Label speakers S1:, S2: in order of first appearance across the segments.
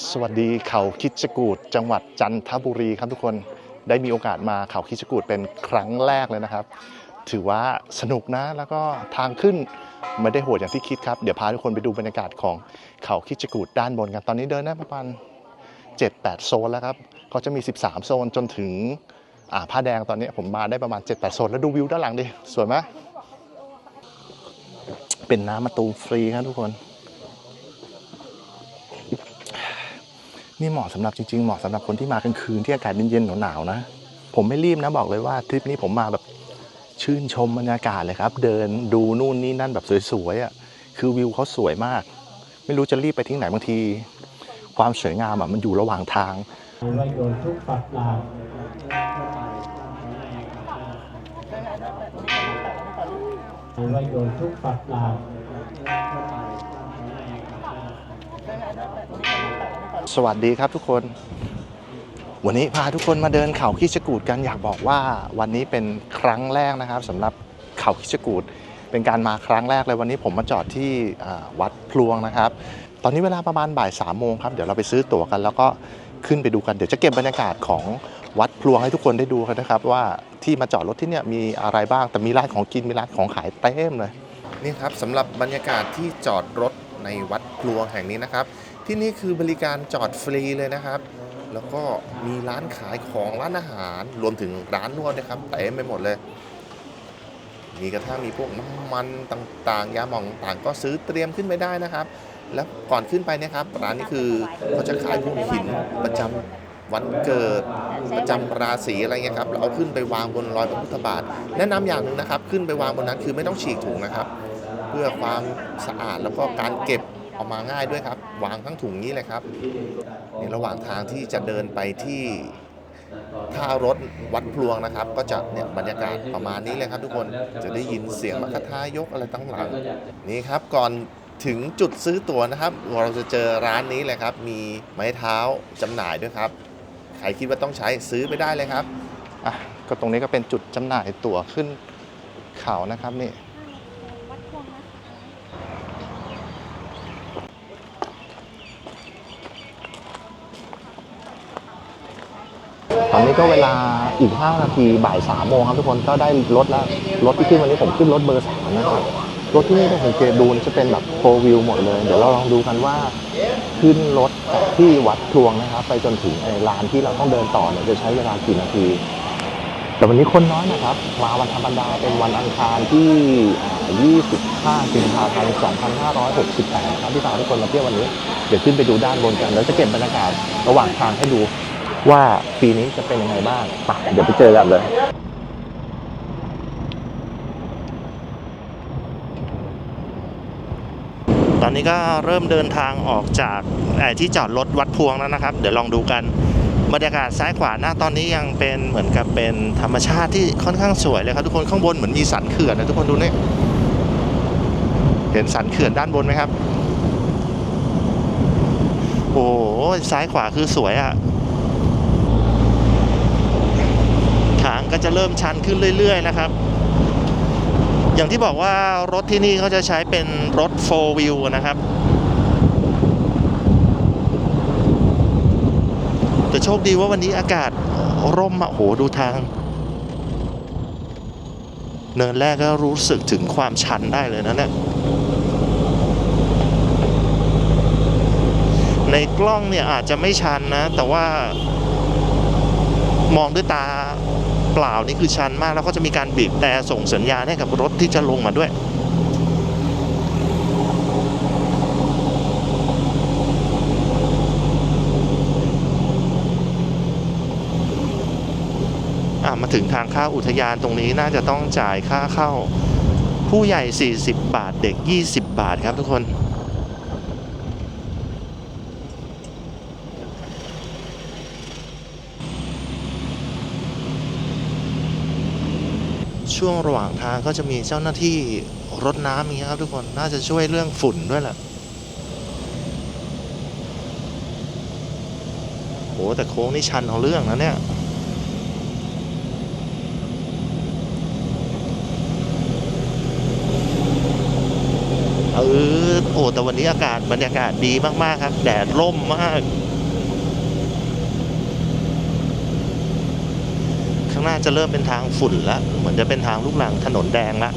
S1: สวัสดีเขาคิดจกูดจังหวัดจันทบุรีครับทุกคนได้มีโอกาสมาเขาคิดจกูดเป็นครั้งแรกเลยนะครับ ถือว่าสนุกนะแล้วก็ทางขึ้นไม่ได้โหดอย่างที่คิดครับ เดี๋ยวพาทุกคนไปดูบรรยากาศของเขาคิดจกูดด้านบนกันตอนนี้เดินได้ประมาณ7-8 โซนแล้วครับก็จะมี 13 โซนจนถึงอ่าผ้าแดงตอนนี้ผมมาได้ประมาณ 7-8 โซนแล้วดูวิวด้านหลังดิสวยไหมเป็นน้ำมะตูมฟรีครับทุกคน นี่เหมาะสำหรับจริงๆ เหมาะสำหรับคนที่มากลางคืนที่อากาศเย็นๆหนาวๆนะ ผมไม่รีบนะบอกเลยว่าทริปนี้ผมมาแบบชื่นชมบรรยากาศเลยครับ เดินดูนู่นนี่นั่นแบบสวยๆอะคือวิวเขาสวยมาก ไม่รู้จะรีบไปที่ไหนบางที ความสวยงามอะมันอยู่ระหว่างทาง
S2: ประโยชน์ทุกปัจจัยประโยชน์ทุกปัจจัย
S1: สวัสดีครับทุกคน วันนี้พาทุกคนมาเดินเขาคิชกูดกันอยากบอกว่าวันนี้เป็นครั้งแรกนะครับสำหรับเขาคิชกูดเป็นการมาครั้งแรกเลยวันนี้ผมมาจอดที่วัดพลวงนะครับ ตอนนี้เวลาประมาณบ่ายสามโมงครับเดี๋ยวเราไปซื้อตั๋วกัน แล้วก็ขึ้นไปดูกันเดี๋ยวจะเก็บบรรยากาศของวัดพลวงให้ทุกคนได้ดูกันนะครับ ว่าที่มาจอดรถที่เนี่ยมีอะไรบ้างแต่มีร้านของกินมีร้านของขายเต็มเลยนี่ครับสำหรับบรรยากาศที่จอดรถในวัดพลวงแห่งนี้นะครับ ที่นี่คือบริการจอดฟรีเลยนะครับ แล้วก็มีร้านขายของร้านอาหาร รวมถึงร้านนวดนะครับเต็มไปหมดเลย มีกระทั่งมีพวกน้ำมันต่างๆ ยาหม่องต่างก็ซื้อเตรียมขึ้นไปได้นะครับ แล้วก่อนขึ้นไปเนะครับ ร้านนี้คือเขาจะขายพวกหินประจำวันเกิดประจำราศีอะไรเงี้ยครับเราเอาขึ้นไปวางบนรอยพระพุทธบาท แนะนำอย่างหนึ่งนะครับ ขึ้นไปวางบนนั้นคือไม่ต้องฉีกถุงนะครับ เพื่อความสะอาดแล้วก็การเก็บ ออกมาง่ายด้วยครับ วางทั้งถุงนี้เลยครับในระหว่างทางที่จะเดินไปที่ท่ารถวัดพลวงนะครับ ก็จะเนี่ยบรรยากาศประมาณนี้เลยครับ ทุกคนจะได้ยินเสียงมรรคทายกอะไรตั้งหลังนี่ครับก่อนถึงจุดซื้อตั๋วนะครับ เราจะเจอร้านนี้เลยครับ มีไม้เท้าจำหน่ายด้วยครับใครคิดว่าต้องใช้ซื้อไปได้เลยครับอะก็ตรงนี้ก็เป็นจุดจำหน่ายตั๋วขึ้นเขานะครับนี่
S3: วัดพวงนะ
S1: ตอ นี้ก็เวลาอีก 5 นาทีบ่าย3โมงครับทุกคนก็ได้รถแล้วรถที่ขึ้นวันนี้ผมขึ้นรถเบอร์สามนะครับรถที่นี่ถ้าสังเกตดูจะเป็นแบบโฟวิวหมดเลย เดี๋ยวเราลองดูกันว่า ขึ้นรถจากที่วัดพลวงนะครับไปจนถึงไอ้ลานที่เราต้องเดินต่อเนี่ยจะใช้เวลากี่นาที แต่วันนี้คนน้อยนะครับ มาวันธรรมดาเป็นวันอังคารที่ 25 กุมภาพันธ์ 2568 ครับที่พาทุกคนมาเที่ยววันนี้ เดี๋ยวขึ้นไปดูด้านบนกัน แล้วจะเก็บบรรยากาศระหว่างทางให้ดู ว่าปีนี้จะเป็นยังไงบ้างไปเดี๋ยวไปเจอกันเลยตอนนี้ก็เริ่มเดินทางออกจากไอที่จอดรถวัดพวงแล้วนะครับ เดี๋ยวลองดูกันบรรยากาศซ้ายขวาหน้าตอนนี้ยังเป็นเหมือนกับเป็นธรรมชาติที่ค่อนข้างสวยเลยครับทุกคนข้างบนเหมือนมีสันเขื่อนนะทุกคนดูนี่เห็นสันเขื่อนด้านบนไหมครับ โอ้ซ้ายขวาคือสวยอะ่ะทาง ก็จะเริ่มชันขึ้นเรื่อย ๆ นะครับ อย่างที่บอกว่ารถที่นี่เขาจะใช้เป็นรถ 4 wheel นะครับ แต่โชคดีว่าวันนี้อากาศร่มอะโหดูทาง เนินแรกก็รู้สึกถึงความชันได้เลยนะเนี่ยในกล้องเนี่ยอาจจะไม่ชันนะ แต่ว่ามองด้วยตา เปล่านี่คือชันมากแล้วก็จะมีการบีบแต่ส่งสัญญาณให้กับรถที่จะลงมาด้วยมาถึงทางเข้าอุทยานตรงนี้น่าจะต้องจ่ายค่าเข้า ผู้ใหญ่ 40 บาทเด็ก 20 บาทครับทุกคน ช่วงระหว่างทางก็จะมีเจ้าหน้าที่รถน้ำอย่างเงี้ยครับทุกคนน่าจะช่วยเรื่องฝุ่นด้วยแหละโหแต่โค้งนี่ชันเอาเรื่องนะเนี่ยเออโอ้อ้แต่วันนี้อากาศบรรยากาศดีมาก ๆ ครับ แดดร่มมากางหน้าจะเริ่มเป็นทางฝุ่นแล้วเหมือนจะเป็นทางลูกรังถนนแดงละ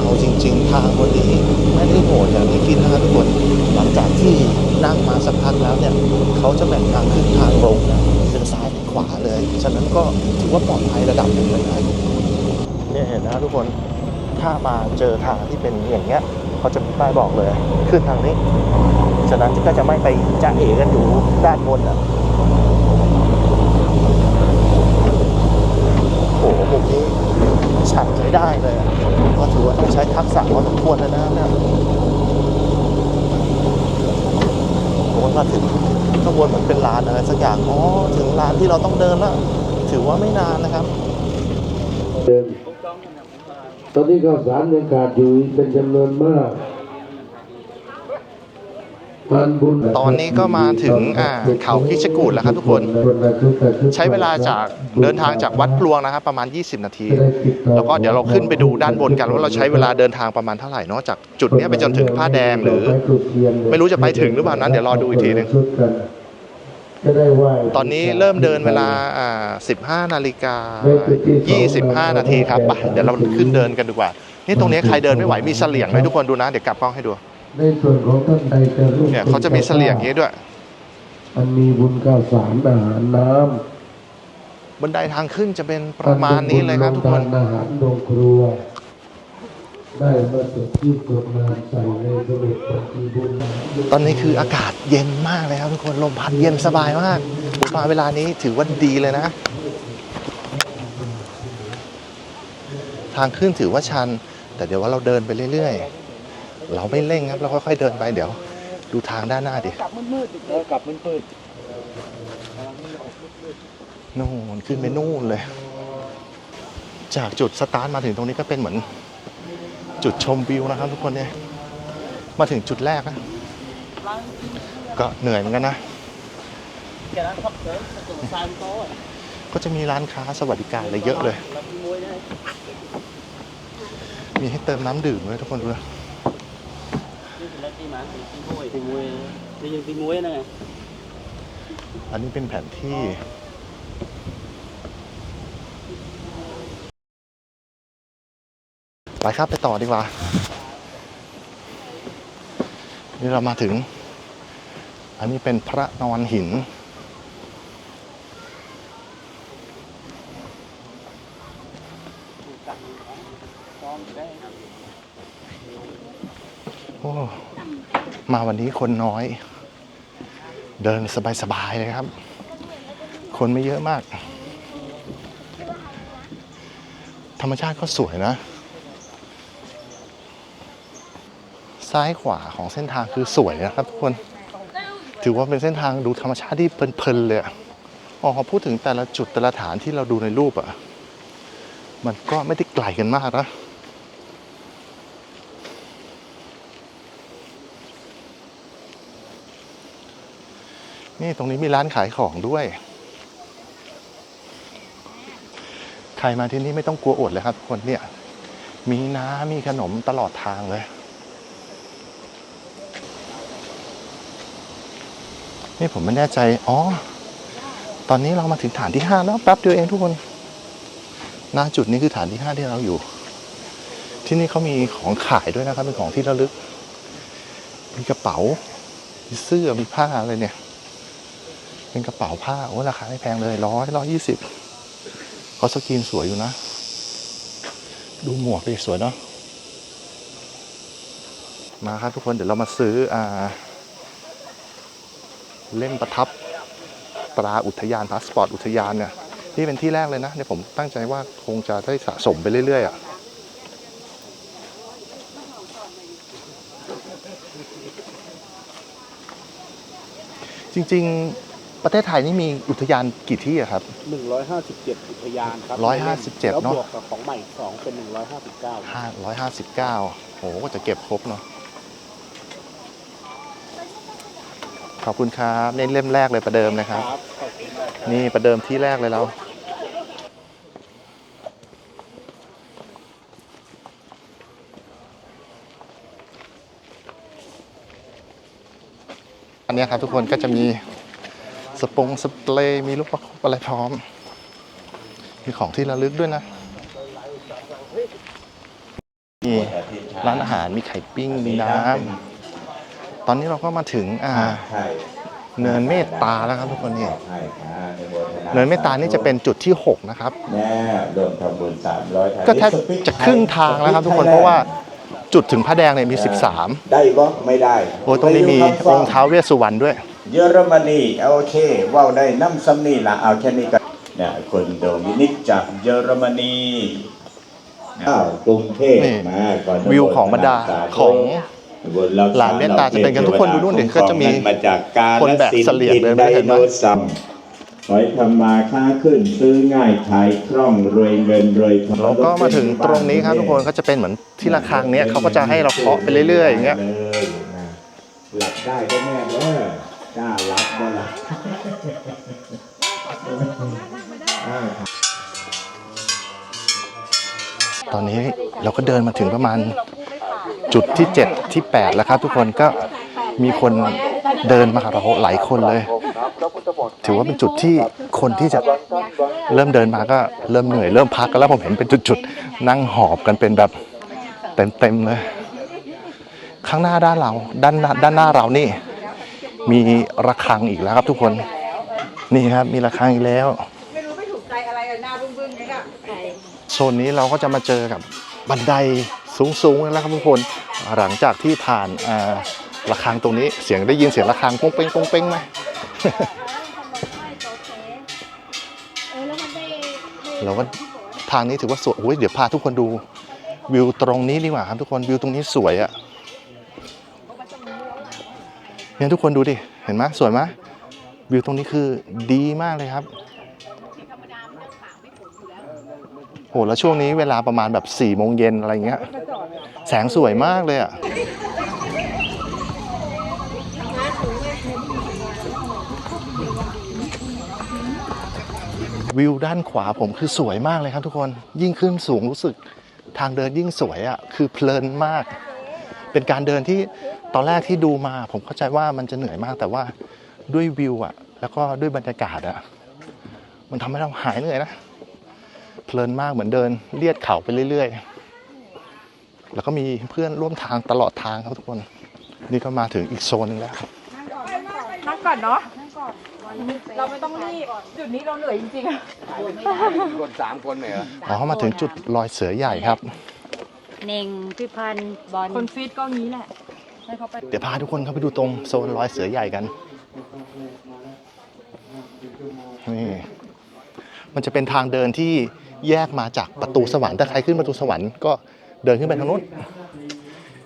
S1: เอาจริง ๆ ทางวันนี้ไม่ได้โหดอย่างที่คิดนะครับทุกคน หลังจากที่นั่งมาสักพักแล้วเนี่ย เขาจะแบ่งทางขึ้นทางลงนะเป็นซ้ายเป็นขวาเลย ฉะนั้นก็ถือว่าปลอดภัยระดับหนึ่งเลยนะ เนี่ยเห็นนะทุกคนถ้ามาเจอทางที่เป็นอย่างเงี้ยเขาจะมีป้ายบอกเลย ขึ้นทางนี้ ฉะนั้นก็จะไม่ไปจ้าเอกันอยู่ด้านบนอะโอ้โหมุมนี้ฉันใช้ได้เลยก็ถือว่าต้องใช้ทักษะพอสมควรเลยนะเนี่ยผมว่าถึงขบวนเหมือนเป็นร้านอะไรสักอย่างอ๋อถึงร้านที่เราต้องเดินแล้วถือว่าไม่นานนะครับ
S3: เดิน ตอนนี้ข้าวสารยังขาดอยู่เป็นจำนวนมากมันบุญ
S1: ตอนนี้ก็มาถึงอ่าเขาคิชกูดแล้วครับทุกคน ใช้เวลาจากเดินทางจากวัดพลวงนะครับ ประมาณ 20 นาที แล้วก็เดี๋ยวเราขึ้นไปดูด้านบนกันว่าเราใช้เวลาเดินทางประมาณเท่าไหร่เนอะจากจุดเนี้ยไปจนถึงผ้าแดงหรือ ไม่รู้จะไปถึงหรือเปล่านั้นเดี๋ยวรอดูอีกทีหนึง
S3: จะได้ไหว้
S1: ตอนนี้เริ่มเดินเวลาอ่า15 นาฬิกา 25 นาทีครับไปเดี๋ยวเราขึ้นเดินกันดีกว่า นี่ตรงนี้ใครเดินไม่ไหวมีเสลี่ยงด้วยทุกคนดูนะ เดี๋ยวกลับกล้องให้ดู
S3: ในส่วนของท่านใดจะร่วม
S1: เนี่ยเขาจะมีเสลี่ยงอย่างนี้ด้วย
S3: มันมีบุญข้าวสารอาหารน้ำ
S1: บันไดทางขึ้นจะเป็นประมาณนี้เลยครับทุกคน
S3: อาหารโรงครัว ได้มาจดที่ตรวจงานใส่ในสมุดบัญชีบุญ
S1: ตอนนี้คืออากาศเย็นมากเลยครับทุกคนลมพัดเย็นสบายมากมาเวลานี้ถือว่าดีเลยนะ ทางขึ้นถือว่าชัน แต่เดี๋ยวว่าเราเดินไปเรื่อยๆ เราไม่เร่งครับ เราค่อยๆเดินไปเดี๋ยว ดูทางด้านหน้าดิ
S2: กลับมืดๆเออกลับมืด
S1: นู่นขึ้นไปนู่นเลย จากจุดสตาร์ทมาถึงตรงนี้ก็เป็นเหมือน จุดชมวิวนะครับ ทุกคนเนี่ยมาถึงจุดแรกนะก็เหนื่อยเหมือนกันนะ
S2: ก็จะ
S1: มีร้านค้าสวัสดิการอะไรเยอะเลย
S2: มี
S1: ให้เติมน้ำดื่มด้วยทุกคนดูนะ
S2: นี่คือแล้วที่มาตีมวยตีมวยนี่ยังตีมวยนะไง
S1: อันนี้เป็นแผนที่ ไปครับไปต่อดีกว่า นี่เรามาถึง อันนี้เป็นพระนอนหิน โอ้มาวันนี้คนน้อย เดินสบายๆเลยครับ คนไม่เยอะมาก ธรรมชาติก็สวยนะ ซ้ายขวาของเส้นทางคือสวยนะครับทุกคน ถือว่าเป็นเส้นทางดูธรรมชาติที่เพลินๆเลยอะอ๋อพอพูดถึงแต่ละจุดแต่ละฐานที่เราดูในรูปอะมันก็ไม่ได้ไกลกันมากนะนี่ตรงนี้มีร้านขายของด้วย ใครมาที่นี่ไม่ต้องกลัวอดเลยครับทุกคนเนี่ย มีน้ำมีขนมตลอดทางเลย นี่ผมไม่แน่ใจ อ๋อ ตอนนี้เรามาถึงฐานที่ห้าแล้วแป๊บเดียวเองทุกคนหน้าจุดนี้คือฐานที่ห้าที่เราอยู่ ที่นี่เขามีของขายด้วยนะครับ เป็นของที่ระลึก มีกระเป๋า มีเสื้อ มีผ้าอะไรเนี่ย เป็นกระเป๋าผ้า โอ้ราคาไม่แพงเลยร้อยร้อยยี่สิบเขาสกรีนสวยอยู่นะ ดูหมวกดิสวยเนาะ มาครับทุกคนเดี๋ยวเรามาซื้ออ่า เล่มประทับตราอุทยานพาสปอร์ตอุทยานเนี่ยนี่เป็นที่แรกเลยนะเดี๋ยวผมตั้งใจว่าคงจะได้สะสมไปเรื่อยๆอะจริง ๆ ประเทศไทยนี่มีอุทยานกี่ที่อะครับ
S2: หนึ่งร้อยห้าสิบเจ็ดอุทยานครับ
S1: 157
S2: แล้ว
S1: เนอะ
S2: บวกกับของใหม่สองเป็นหนึ่งร้อยห้าสิบเก้า
S1: ห้าร้อยห้าสิบเก้าโหก็จะเก็บครบเนาะ ขอบคุณครับนี่เล่มแรกเลยประเดิมนะครับ นี่ประเดิมที่แรกเลยเราอันเนี้ยครับทุกคนก็จะมีสปงสเปรย์มีลูกประคบอะไรพร้อม มีของที่ระลึกด้วยนะนี่ร้านอาหารมีไข่ปิ้งมีน้ำ ตอนนี้เราก็มาถึงอ่า
S4: ใช่
S1: เนินเมตตาแล้วครับทุกคนนี่
S4: ใช่ครับในโบสถ์
S1: เนินเมตตานี่จะเป็นจุดที่ 6 นะครับ
S4: แน่รวมทำบุญสามร้อย
S1: ก็แทบจะครึ่งทางแล้วครับทุกคนเพราะว่าจุดถึงพระแดงเนี่ยมี
S4: ได้ก็ไม่ได้
S1: 13โอ้ยตรงนี้มีองค์ท้าวเวสสุวรรณด้วย
S4: เยอรมนีโอเคว่าวได้น้ำซ้ำนี่ละเอาแค่นี้ก็เนี่ยคนโดมินิกจากเยอรมนีอ้าวกรุงเทพ
S1: นี่
S4: มาก่อน
S1: วิวของบรรดาของ
S4: บนรักษ
S1: หลานเมตตาจะเป็นกันทุกคนดูนู่นดิก็จะมี
S4: มาจากการ
S1: คนแบกเสลี่ยงเดินไป
S4: ได
S1: เห็นไห
S4: โน
S1: ม
S4: เสาร์ขอยทำมาค้าขึ้นซื้อง่ายขายคล่องรวยเงินรวยทอง
S1: เราก็มาถึงตรงนี้ครับทุกคนก็จะเป็นเหมือนที่ระฆังเนี้ยเขาก็จะให้เราเคาะไปเรื่อยๆอย่างเงี้ย
S4: เลยนะหลับได้ก็แม่เด้อกล้าหลับบ่ล่ะอ่า
S1: ตอนนี้เราก็เดินมาถึงประมาณ จุดที่ 7 ที่ 8 แล้วครับ ทุกคนก็มีคนเดินมาหาเราหลายคนเลย ถือว่าเป็นจุดที่คนที่จะเริ่มเดินมาก็เริ่มเหนื่อยเริ่มพักกันแล้วผมเห็นเป็นจุดๆ นั่งหอบกันเป็นแบบเต็มๆเลย ข้างหน้าด้านเราด้านหน้าด้านหน้าเรานี่ มีระฆังอีกแล้วครับทุกคน นี่ครับมีระฆังอีกแล้ว
S5: ไม่รู้ไม่ถูกใจอะไรเลยหน้าบึ้งๆนี่ก็
S1: โซนนี้เราก็จะมาเจอกับบันได สูงๆแล้วครับทุกคนหลังจากที่ผ่านอ่าระฆังตรงนี้เสียงได้ยินเสียงระฆังป้งเป้งป้งเป้งไหมเราก็ทางนี้ถือว่าสวยโอ้ยเดี๋ยวพาทุกคนดูวิวตรงนี้ดีกว่าครับทุกคนวิวตรงนี้สวยอะเนี่ยทุกคนดูดิเห็นไหมสวยไหมวิวตรงนี้คือดีมากเลยครับ โหแล้วช่วงนี้เวลาประมาณแบบ4ี่โมงเย็นอะไรเงี้ย แสงสวยมากเลยอะวิวด้านขวาผมคือสวยมากเลยครับทุกคนยิ่งขึ้นสูงรู้สึกทางเดินยิ่งสวยอะคือเพลินมาก เป็นการเดินที่ตอนแรกที่ดูมา ผมเข้าใจว่ามันจะเหนื่อยมาก แต่ว่าด้วยวิวอะแล้วก็ด้วยบรรยากาศอะมันทำให้เราหายเหนื่อยนะ เพลินมากเหมือนเดินเลียดเขาไปเรื่อย ๆ แล้วก็มีเพื่อนร่วมทางตลอดทางครับทุกคน นี่ก็มาถึงอีกโซนหนึงแล้ว
S5: นั่งก่อนเนาะเราไม่ต้องรีบจุดนี้เราเหนื่อยจริงๆอะ
S1: อ๋อมาถึงจุดรอยเสือใหญ่ครับ
S6: เน่งพิพันธ์บอล
S5: คนฟีดก็งี้แหละให้เขาไป
S1: เดี๋ยวพาทุกคนเข้าไปดูตรงโซนรอยเสือใหญ่กันนี่มันจะเป็นทางเดินที่ แยกมาจากประตูสวรรค์ถ้าใครขึ้นประตูสวรรค์ก็เดินขึ้นไปทางนู้น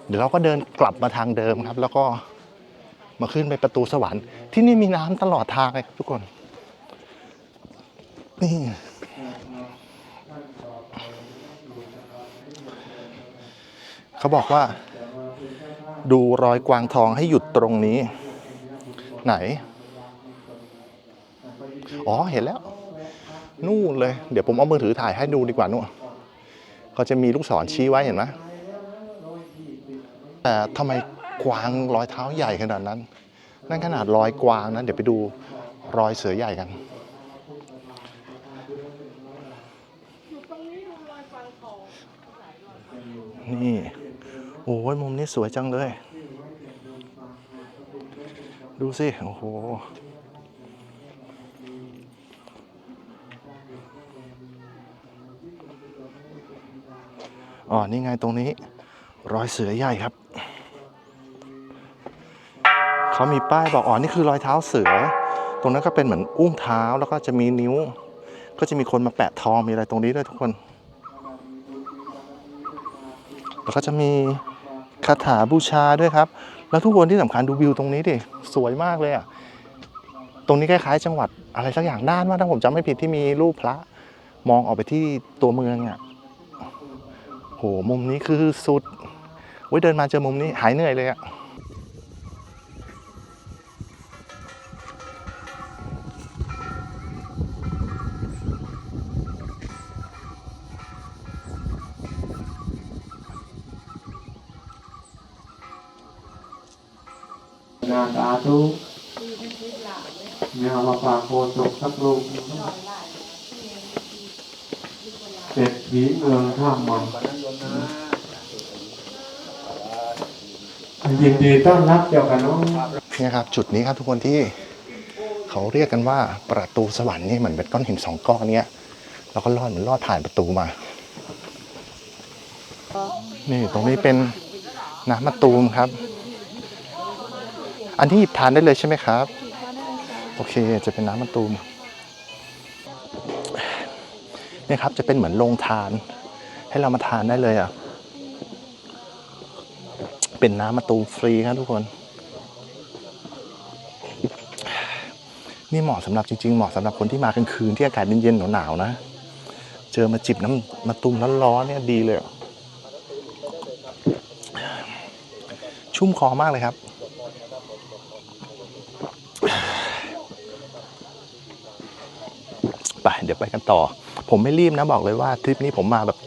S1: เดี๋ยวเราก็เดินกลับมาทางเดิมครับ แล้วก็มาขึ้นไปประตูสวรรค์ ที่นี่มีน้ำตลอดทางเลยครับทุกคน นี่เขาบอกว่า ดูรอยกวางทองให้หยุดตรงนี้ ไหน อ๋อเห็นแล้ว นู่นเลย เดี๋ยวผมเอามือถือถ่ายให้ดูดีกว่านู่นเขาจะมีลูกศรชี้ไว้เห็นไหมแต่ทำไมกวางรอยเท้าใหญ่ขนาดนั้น นั่นขนาดรอยกวางนะเดี๋ยวไปดูรอยเสือใหญ่กันนี่ โอ้ยมุมนี้สวยจังเลย ดูสิ โอ้โห อ๋อ นี่ไงตรงนี้ รอยเสือใหญ่ครับ เขามีป้ายบอก อ๋อ นี่คือรอยเท้าเสือ ตรงนั้นก็เป็นเหมือนอุ้งเท้าแล้วก็จะมีนิ้ว ก็จะมีคนมาแปะทองมีอะไรตรงนี้ด้วยทุกคน แล้วก็จะมีคาถาบูชาด้วยครับ แล้วทุกคนที่สำคัญดูวิวตรงนี้ดิ สวยมากเลยอะ ตรงนี้คล้ายๆ จังหวัดอะไรสักอย่างน่านมาถ้าผมจำไม่ผิดที่มีรูปพระ มองออกไปที่ตัวเมืองอะ โหมุมนี้คือสุดเว้ยเดินมาเจอมุมนี้หายเหนื่อยเลยอะ
S3: นาสาธุเนี่ยมาฝากโคศกสักลูกเจ็ดผีเมืองท่ามัน ยินดีต้อนรับเจ้ากันน้อง
S1: เนี่ยครับจุดนี้ครับทุกคนที่เขาเรียกกันว่าประตูสวรรค์นี่เหมือนเป็นก้อนหินสองก้อนเนี้ยแล้วก็ลอดเหมือนลอดผ่านประตูมา นี่ตรงนี้เป็นน้ำมะตูมครับ อันนี้หยิบทานได้เลยใช่ไหมครับ โอเคจะเป็นน้ำมะตูมนี่ครับจะเป็นเหมือนโรงทาน ให้เรามาทานได้เลยอะ เป็นน้ำมะตูมฟรีครับทุกคน นี่เหมาะสำหรับจริงๆเหมาะสำหรับคนที่มากลางคืนที่อากาศเย็นๆหนาวๆนะ เจอมาจิบน้ำมาตุมร้อนๆเนี่ยดีเลย ชุ่มคอมากเลยครับไปเดี๋ยวไปกันต่อ ผมไม่รีบนะบอกเลยว่าทริปนี้ผมมาแบบ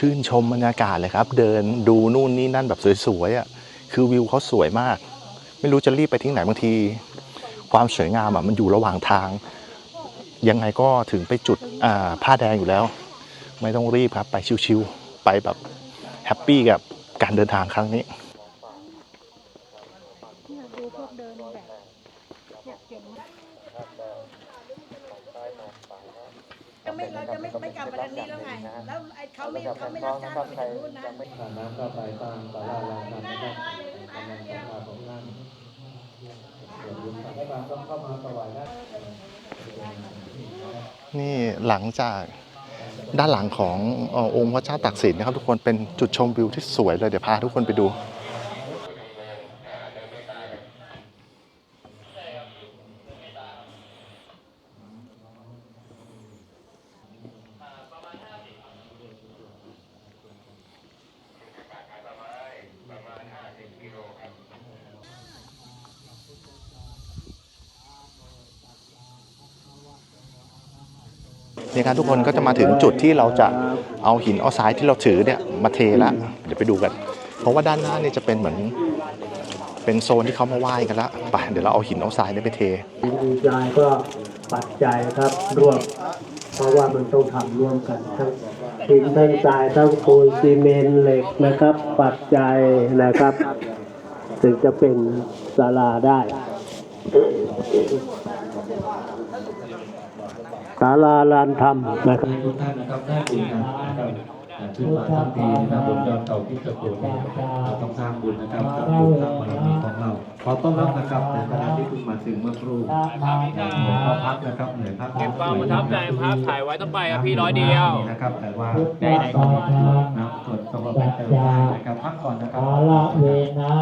S1: ชื่นชมบรรยากาศเลยครับ เดินดูนู่นนี่นั่นแบบสวยๆอะคือวิวเขาสวยมาก ไม่รู้จะรีบไปที่ไหนบางที ความสวยงามอะมันอยู่ระหว่างทาง ยังไงก็ถึงไปจุดผ้าแดงอยู่แล้ว ไม่ต้องรีบครับไปชิวๆไปแบบแฮปปี้กับการเดินทางครั้งนี้
S5: ดูพวกเดินแบบเนี่ยเก่งมาก
S7: จะ ไม่เราจะไม่ไม่กลับมาทางนี้แล้วไง แล้วไอ้เขาไม่เขาไม่รับจ้างเราไปทางนู้นนะ
S3: น้ำก็ไปตามตลาดรางน้ำนะครับกำลังจะมาของงานเดี๋ยวบุญให้มาต้องเข้ามาถวายได้
S1: นี่หลังจากด้านหลังของเอ่อองค์พระเจ้าตากสินนะครับ ทุกคนเป็นจุดชมวิวที่สวยเลยเดี๋ยวพาทุกคนไปดู นี่ครับทุกคนก็จะมาถึงจุดที่เราจะเอาหินเอาทรายที่เราถือเนี่ยมาเทละเดี๋ยวไปดูกัน เพราะว่าด้านหน้าเนี่ยจะเป็นเหมือน เป็นโซนที่เขามาไหว้กันละไปเดี๋ยวเราเอาหินเอาทรายเนี่ยไปเท
S8: ดีใจก็ปัจจัยครับร่วมเพราะว่ามันต้องทำร่วมกันทั้งหินทั้งทรายทั้งปูนซีเมนต์เหล็กนะครับ ปัจจัยนะครับ ถึงจะเป็นศาลาได้ ศาลาลานธรรมนะครับ
S3: ทุกท่านนะครับได้บุญนะครับขึ้นมาทั้งทีนะครับบนยอดเขาที่ตะโกนเราต้องสร้างบุญนะครับกับบุญสร้างบารมีของเราขอต้อนรับนะครับในขณะที่คุณมาถึงเมื่อครู่เข้าพักนะครับเหนื่อยพัก
S2: เก็บความประทับใจภาพถ่ายไว้ต้องไปอะพี่ร้อยเดียว
S3: นะครับแต่ว่า
S8: ได้ไหนก็ได้
S3: นะส่วนสำหรับเป็นเติมนะครับพักก่อนนะครับ
S8: กาละเวนะ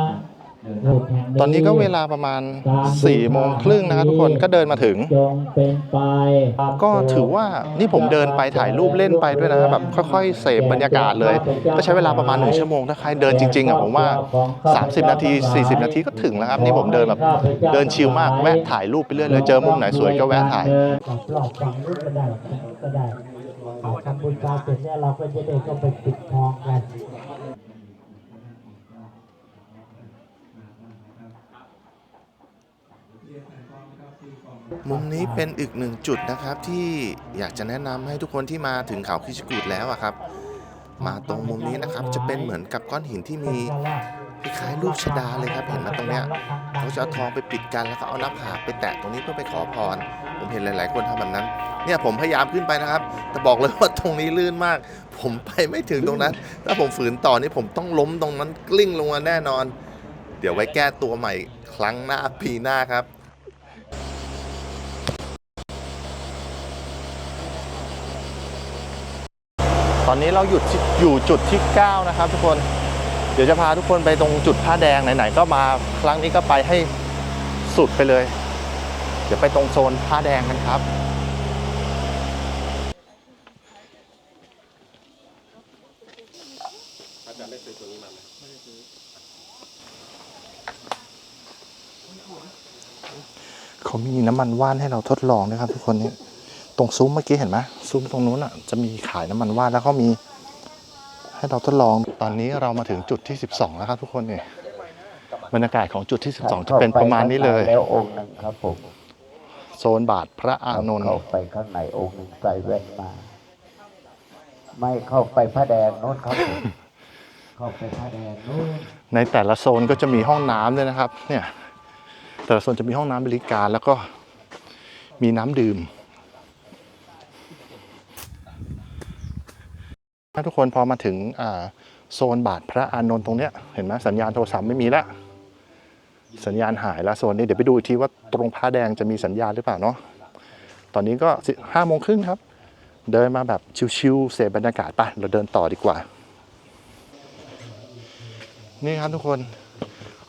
S1: ตอนนี้ก็เวลาประมาณ4ี่โมงครึ่งนะครับทุกคนก็เดินมาถึง
S8: จงเป็นไป
S1: ก็ถือว่านี่ผมเดินไปถ่ายรูปเล่นไปด้วยนะแบบค่อยๆเสพบรรยากาศเลย ก็ใช้เวลาประมาณหนึ่งชั่วโมงถ้าใครเดินจริงๆอะผมว่า 30 นาที 40 นาทีก็ถึงแล้วครับ นี่ผมเดินแบบเดินชิลมากแวะถ่ายรูปไปเรื่อยเลยเจอมุมไหนสวยก็แวะถ่าย
S8: รอบรอบฝั่งนู้นก็ได้ก็ได้เอาทำบุญการเสร็จเนี่ยเราก็จะได้ก็ไปปิดทองกัน
S1: มุมนี้เป็นอีกหนึ่งจุดนะครับที่อยากจะแนะนำให้ทุกคนที่มาถึงเขาคิชกูดแล้วอะครับ มาตรงมุมนี้นะครับจะเป็นเหมือนกับก้อนหินที่มีคล้ายๆรูปชดาเลยครับเห็นไหมตรงเนี้ยเขาจะเอาทองไปปิดกันแล้วก็เอาหน้าผากไปแตะตรงนี้เพื่อไปขอพร ผมเห็นหลาย ๆ คนทำแบบนั้น เนี่ยผมพยายามขึ้นไปนะครับ แต่บอกเลยว่าตรงนี้ลื่นมาก ผมไปไม่ถึงตรงนั้น ถ้าผมฝืนต่อนี่ผมต้องล้มตรงนั้นกลิ้งลงมาแน่นอน เดี๋ยวไว้แก้ตัวใหม่ครั้งหน้าปีหน้าครับ ตอนนี้เราหยุดอยู่จุดที่ 9 นะครับ ทุกคนเดี๋ยวจะพาทุกคนไปตรงจุดผ้าแดงไหนๆก็มาครั้งนี้ก็ไปให้สุดไปเลย เดี๋ยวไปตรงโซนผ้าแดงกันครับเขามีน้ำมันว่านให้เราทดลองนะครับทุกคนเนี่ย ตรงซุ้มเมื่อกี้เห็นไหมซุ้มตรงนู้นอะจะมีขายน้ำมันว่านแล้วก็มีให้เราทดลองตอนนี้เรามาถึงจุดที่ 12 แล้วครับทุกคนนี่บรรยากาศของจุดที่ 12 จะเป็นประมาณนี้เลย
S9: แล้วองค์หนึ่งครับผม
S1: โซนบาทพระอานนท์
S9: เข้าไปข้างในองค์หนึ่งใส่แว่นมา ไม่เข้าไปพระแดงโน้นครับผมเข้าไปพระแดงโน้น
S1: ในแต่ละโซนก็จะมีห้องน้ำด้วยนะครับ เนี่ย แต่ละโซนจะมีห้องน้ำบริการแล้วก็มีน้ำดื่ม ถ้าทุกคนพอมาถึงโซนบาทพระอานนท์ตรงเนี้ยเห็นไหมสัญญาณโทรศัพท์ไม่มีละสัญญาณหายแล้วโซนนี้เดี๋ยวไปดูอีกทีว่าตรงผ้าแดงจะมีสัญญาณหรือเปล่าเนาะตอนนี้ก็ห้าโมงครึ่งครับ เดินมาแบบชิวๆเสพบรรยากาศไปเราเดินต่อดีกว่า นี่ครับทุกคน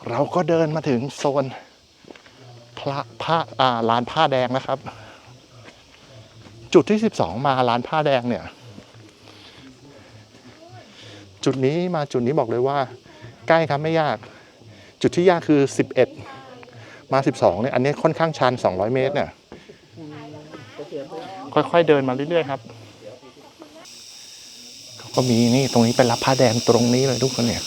S1: เราก็เดินมาถึงโซนพระผ้าอ่าร้านผ้าแดงนะครับ จุดที่ 12 มาร้านผ้าแดงเนี่ย จุดนี้มาจุดนี้บอกเลยว่า ใกล้ครับไม่ยาก จุดที่ยากคือ 11 มา 12เนี่ยอันนี้ค่อนข้างชัน 200 เมตรเนี่ยค่อยๆเดินมาเรื่อยๆครับเขาก็มีนี่ตรงนี้เป็นรับผ้าแดงตรงนี้เลยทุกคนเนี่ย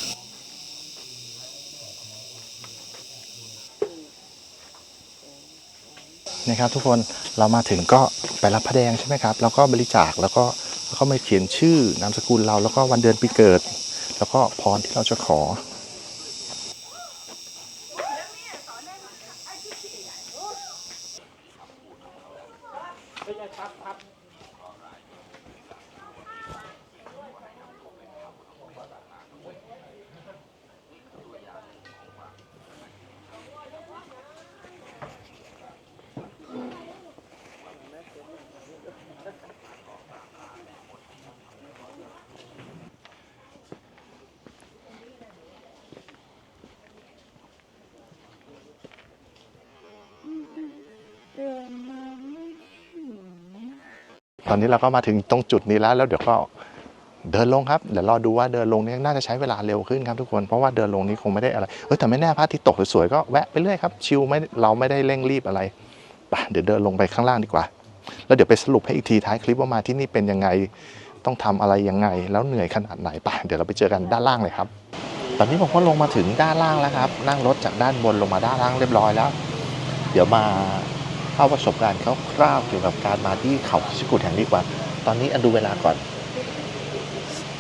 S1: นะครับทุกคนเรามาถึงก็ไปรับพระแดงใช่ไหมครับ แล้วก็บริจาคแล้วก็ แล้วก็มาเขียนชื่อนามสกุลเราแล้วก็วันเดือนปีเกิด แล้วก็พรที่เราจะขอ นี้เราก็มาถึงตรงจุดนี้แล้วแล้วเดี๋ยวก็เดินลงครับเดี๋ยวรอดูว่าเดินลงนี้น่าจะใช้เวลาเร็วขึ้นครับทุกคนเพราะว่าเดินลงนี้คงไม่ได้อะไรเออแต่ไม่แน่พระอาทิตย์ตกสวยๆก็แวะไปเรื่อยครับชิลไม่เราไม่ได้เร่งรีบอะไรไปเดี๋ยวเดินลงไปข้างล่างดีกว่า แล้วเดี๋ยวไปสรุปให้อีกทีท้ายคลิปว่ามาที่นี่เป็นยังไงต้องทำอะไรยังไง แล้วเหนื่อยขนาดไหนไปเดี๋ยวเราไปเจอกันด้านล่างเลยครับ ตอนนี้ผมก็ลงมาถึงด้านล่างแล้วครับ นั่งรถจากด้านบนลงมาด้านล่างเรียบร้อยแล้ว เดี๋ยวมา เข้าประสบการณ์คร่าวๆเกี่ยวกับการมาที่เขาคิชกุดแห่งนี้กว่า ตอนนี้อันดูเวลาก่อน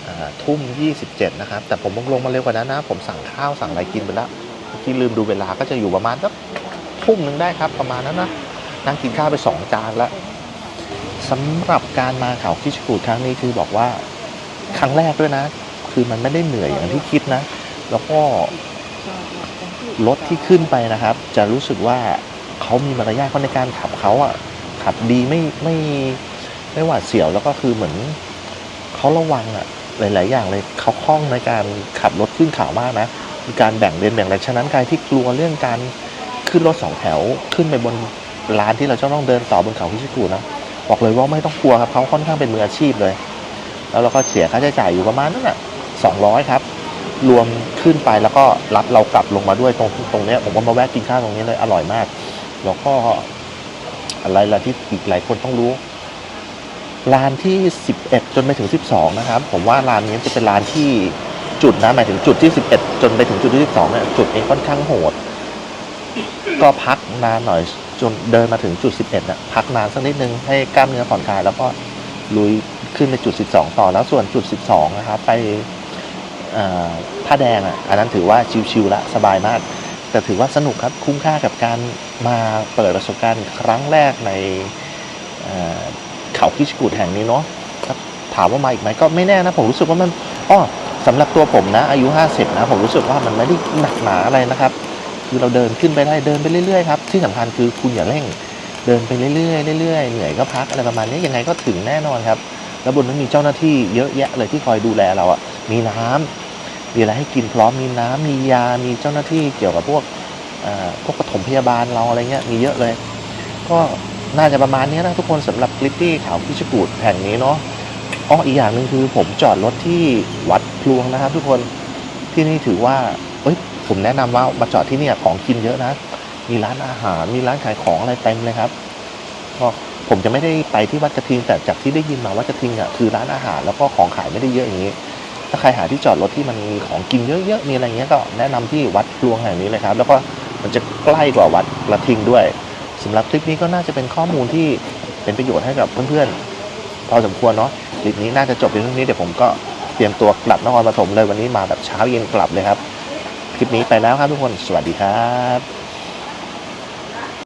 S1: อทุ่ม 27 นะครับ แต่ผมลงมาเร็วกว่านั้นนะ ผมสั่งข้าวสั่งอะไรกินไปแล้วเมื่อกี้ลืมดูเวลาก็จะอยู่ประมาณสักทุ่มหนึ่งได้ครับประมาณนั้นนะ นั่งกินข้าวไป 2 จานล้วสำหรับการมาเขาคิชกูดครั้งนี้คือบอกว่าครั้งแรกด้วยนะ คือมันไม่ได้เหนื่อยอย่างที่คิดนะ แล้วก็รถที่ขึ้นไปนะครับ จะรู้สึกว่า เขามีมารยาทเขาในการขับเขาอะขับดีไม่ไม่ไม่หวาดเสียวแล้วก็คือเหมือนเขาระวังอะหลาย ๆ อย่างเลยเขาคล่องในการขับรถขึ้นเขามากนะมีการแบ่งเลนแบ่งอะไรฉะนั้นใครที่กลัวเรื่องการขึ้นรถสองแถวขึ้นไปบนร้านที่เราจะต้องเดินต่อบนเขาพิชิกูนะบอกเลยว่าไม่ต้องกลัวครับเขาค่อนข้างเป็นมืออาชีพเลย แล้วเราก็เสียค่าใช้จ่ายอยู่ประมาณนั้นแหละสองร้อยครับ รวมขึ้นไปแล้วก็รับเรากลับลงมาด้วยตรงตรงเนี้ยผมก็มาแวะกินข้าวตรงนี้เลยอร่อยมาก แล้วก็อะไรล่ะที่อีกหลายคนต้องรู้ร้านที่ 11 จนไปถึง 12 นะครับ ผมว่าร้านนี้จะเป็นร้านที่จุดนะหมายถึงจุดที่ 11 จนไปถึงจุดที่ 12 เนี่ยจุดนี้ค่อนข้างโหด ก็พักนานหน่อยจนเดินมาถึงจุด 11น่ะพักนานสักนิดนึงให้กล้ามเนื้อผ่อนคลาย แล้วก็ลุยขึ้นไปจุด 12 ต่อแล้วส่วนจุด 12 นะครับ ไปผ้าแดงอะอันนั้นถือว่าชิวๆละสบายมาก แต่ถือว่าสนุกครับคุ้มค่ากับการมาเปิดประสบการณ์ครั้งแรกในเขาคิชกูดแห่งนี้เนาะครับถามว่ามาอีกไหมก็ไม่แน่นะ ผมรู้สึกว่ามันอ้อสำหรับตัวผมนะ อายุ 50 นะ ผมรู้สึกว่ามันไม่ได้หนักหนาอะไรนะครับ คือเราเดินขึ้นไปได้เดินไปเรื่อยๆครับที่สำคัญคือคุณอย่าเร่ง เดินไปเรื่อยๆเรื่อยๆเหนื่อยก็พักอะไรประมาณนี้ยังไงก็ถึงแน่นอนครับ แล้วบนนั้นมีเจ้าหน้าที่เยอะแยะเลยที่คอยดูแลเราอะมีน้ำ มีอะไรให้กินพร้อมมีน้ำมียา มีเจ้าหน้าที่เกี่ยวกับพวกพวกปฐมพยาบาลเราอะไรเงี้ยมีเยอะเลย ก็น่าจะประมาณนี้นะทุกคนสำหรับคลิปที่เขาพิชกูดแห่งนี้เนาะอ๋ออีกอย่างหนึ่งคือผมจอดรถที่วัดพลวงนะครับ ทุกคนที่นี่ถือว่าเอ้ยผมแนะนำว่ามาจอดที่นี่ของกินเยอะนะ มีร้านอาหารมีร้านขายของอะไรเต็มเลยครับก็ผมจะไม่ได้ไปที่วัดกระทิงแต่จากที่ได้ยินมาวัดกระทิงอะคือร้านอาหารแล้วก็ของขายไม่ได้เยอะอย่างนี้ ถ้าใครหาที่จอดรถที่มันมีของกินเยอะๆ มีอะไรเงี้ยก็แนะนำที่วัดพลวงแห่งนี้เลยครับ แล้วก็มันจะใกล้กว่าวัดกระทิงด้วยสำหรับคลิปนี้ก็น่าจะเป็นข้อมูลที่เป็นประโยชน์ให้กับเพื่อนๆ พอสมควรเนาะคลิปนี้น่าจะจบเพียงเท่านี้เดี๋ยวผมก็เตรียมตัวกลับนครปฐมเลยวันนี้มาแบบเช้าเย็นกลับเลยครับ คลิปนี้ไปแล้วครับทุกคน สวัสดีครับ